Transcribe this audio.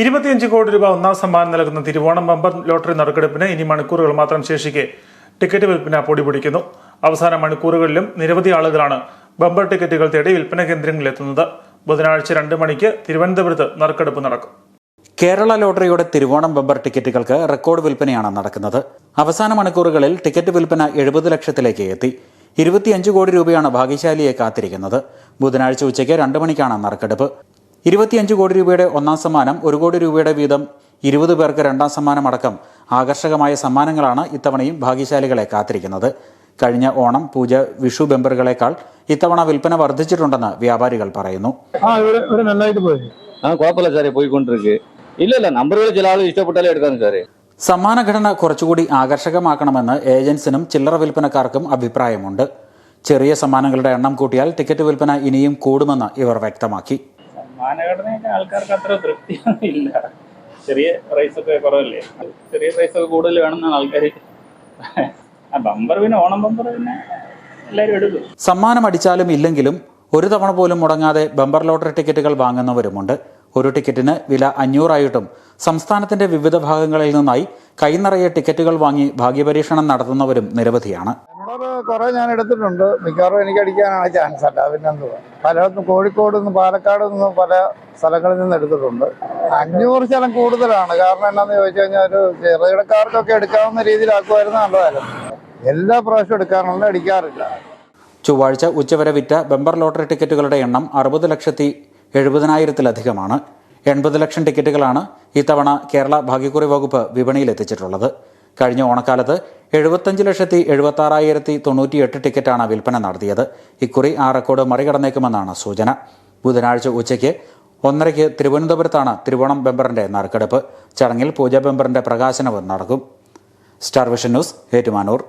ഇരുപത്തിയഞ്ച് കോടി രൂപ ഒന്നാം സമ്മാനം നൽകുന്ന തിരുവോണം ബമ്പർ ലോട്ടറി നറുക്കെടുപ്പിന് ഇനി മണിക്കൂറുകൾ മാത്രം ശേഷിക്കെ. ടിക്കറ്റ് വിൽപ്പന പൊടി പിടിക്കുന്നു. അവസാന മണിക്കൂറുകളിലും നിരവധി ആളുകളാണ് ബമ്പർ ടിക്കറ്റുകൾ തേടി വിൽപ്പന കേന്ദ്രങ്ങളിൽ എത്തുന്നത് ബുധനാഴ്ച രണ്ട് മണിക്ക് തിരുവനന്തപുരത്ത് നറുക്കെടുപ്പ് നടക്കും. കേരള ലോട്ടറിയുടെ തിരുവോണം ബമ്പർ ടിക്കറ്റുകൾക്ക് റെക്കോർഡ് വിൽപ്പനയാണ് നടക്കുന്നത്. അവസാന മണിക്കൂറുകളിൽ ടിക്കറ്റ് വിൽപ്പന എഴുപത് ലക്ഷത്തിലേക്ക് എത്തി. ഇരുപത്തിയഞ്ച് കോടി രൂപയാണ് ഭാഗ്യശാലിയെ കാത്തിരിക്കുന്നത്. ബുധനാഴ്ച ഉച്ചയ്ക്ക് രണ്ട് മണിക്കാണ് നറുക്കെടുപ്പ്. ഇരുപത്തിയഞ്ച് കോടി രൂപയുടെ ഒന്നാം സമ്മാനം ഒരു കോടി രൂപയുടെ വീതം ഇരുപത് പേർക്ക് രണ്ടാം സമ്മാനം അടക്കം ആകർഷകമായ സമ്മാനങ്ങളാണ് ഇത്തവണയും ഭാഗ്യശാലികളെ കാത്തിരിക്കുന്നത്. കഴിഞ്ഞ ഓണം പൂജ വിഷു ബമ്പറുകളേക്കാൾ ഇത്തവണ വിൽപ്പന വർദ്ധിച്ചിട്ടുണ്ടെന്ന് വ്യാപാരികൾ പറയുന്നു. നന്നായിട്ട് പോയി. ആ കുഴപ്പമില്ല സാറേ പോയിക്കൊണ്ടിരിക്ക്. ഇല്ല ഇല്ല നമ്പറുകൾ ചില ആൾ ഇഷ്ടപ്പെട്ടാലേ എടുക്കാന്ന് സാറേ. സമ്മാനഘടന കുറച്ചുകൂടി ആകർഷകമാക്കണമെന്ന് ഏജൻസിനും ചില്ലറ വിൽപ്പനക്കാർക്കും അഭിപ്രായമുണ്ട്. ചെറിയ സമ്മാനങ്ങളുടെ എണ്ണം കൂട്ടിയാൽ ടിക്കറ്റ് വിൽപ്പന ഇനിയും കൂടുമെന്ന് ഇവർ വ്യക്തമാക്കി. സമ്മാനഘടനയൊക്കെ ആൾക്കാർക്ക് അത്ര തൃപ്തിയൊന്നും ഇല്ല ചെറിയ പ്രൈസ് ഒക്കെ കുറവല്ലേ? ചെറിയ പ്രൈസ് ഒക്കെ കൂടുതൽ വേണമെന്നാണ് ആൾക്കാർ ബമ്പർ പിന്നെ ഓണം ബമ്പർ പിന്നെ എല്ലാവരും എടുക്കും. സമ്മാനം അടിച്ചാലും ഇല്ലെങ്കിലും ഒരു തവണ പോലും മുടങ്ങാതെ ബമ്പർ ലോട്ടറി ടിക്കറ്റുകൾ വാങ്ങുന്നവരുമുണ്ട്. ഒരു ടിക്കറ്റിന് വില അഞ്ഞൂറായിട്ടും സംസ്ഥാനത്തിന്റെ വിവിധ ഭാഗങ്ങളിൽ നിന്നായി കൈനിറയെ ടിക്കറ്റുകൾ വാങ്ങി ഭാഗ്യപരീക്ഷണം നടത്തുന്നവരും നിരവധിയാണ്. കുറെ ഞാൻ എടുത്തിട്ടുണ്ട്. മിക്കവാറും എനിക്ക് അടിക്കാനാണ് ചാൻസ് അല്ല. പിന്നെന്തുവാ? പലയിടത്തും കോഴിക്കോട് നിന്ന് പാലക്കാട് നിന്ന് പല സ്ഥലങ്ങളിൽ നിന്ന് എടുത്തിട്ടുണ്ട്. അഞ്ഞൂറ് ശതം കൂടുതലാണ്. കാരണം എന്താണെന്ന് ചോദിച്ചു കഴിഞ്ഞാൽ ഒരു ചെറുകിടക്കാർക്കൊക്കെ എടുക്കാവുന്ന രീതിയിലാക്കുമായിരുന്നു നല്ലതായിരുന്നു. എല്ലാ പ്രാവശ്യം എടുക്കാറുണ്ട് അടിക്കാറില്ല. ചൊവ്വാഴ്ച ഉച്ചവരെ വിറ്റ ബമ്പർ ലോട്ടറി ടിക്കറ്റുകളുടെ എണ്ണം അറുപത് ലക്ഷത്തി എഴുപതിനായിരത്തിലധികമാണ്. എൺപത് ലക്ഷം ടിക്കറ്റുകളാണ് ഇത്തവണ കേരള ഭാഗ്യക്കുറി വകുപ്പ് വിപണിയിൽ എത്തിച്ചിട്ടുള്ളത് കഴിഞ്ഞ ഓണക്കാലത്ത് എഴുപത്തഞ്ച് ലക്ഷത്തി എഴുപത്തി ആറായിരത്തി തൊണ്ണൂറ്റിയെട്ട് ടിക്കറ്റാണ് വിൽപ്പന നടത്തിയത്. ഇക്കുറി ആ റെക്കോർഡ് മറികടന്നേക്കുമെന്നാണ് സൂചന. ബുധനാഴ്ച ഉച്ചയ്ക്ക് ഒന്നരയ്ക്ക് തിരുവനന്തപുരത്താണ് തിരുവോണം ബെമ്പറിന്റെ നറുക്കെടുപ്പ്. ചടങ്ങിൽ പൂജ ബെമ്പറിന്റെ പ്രകാശനവും നടക്കും. Star vision news Ettumanoor.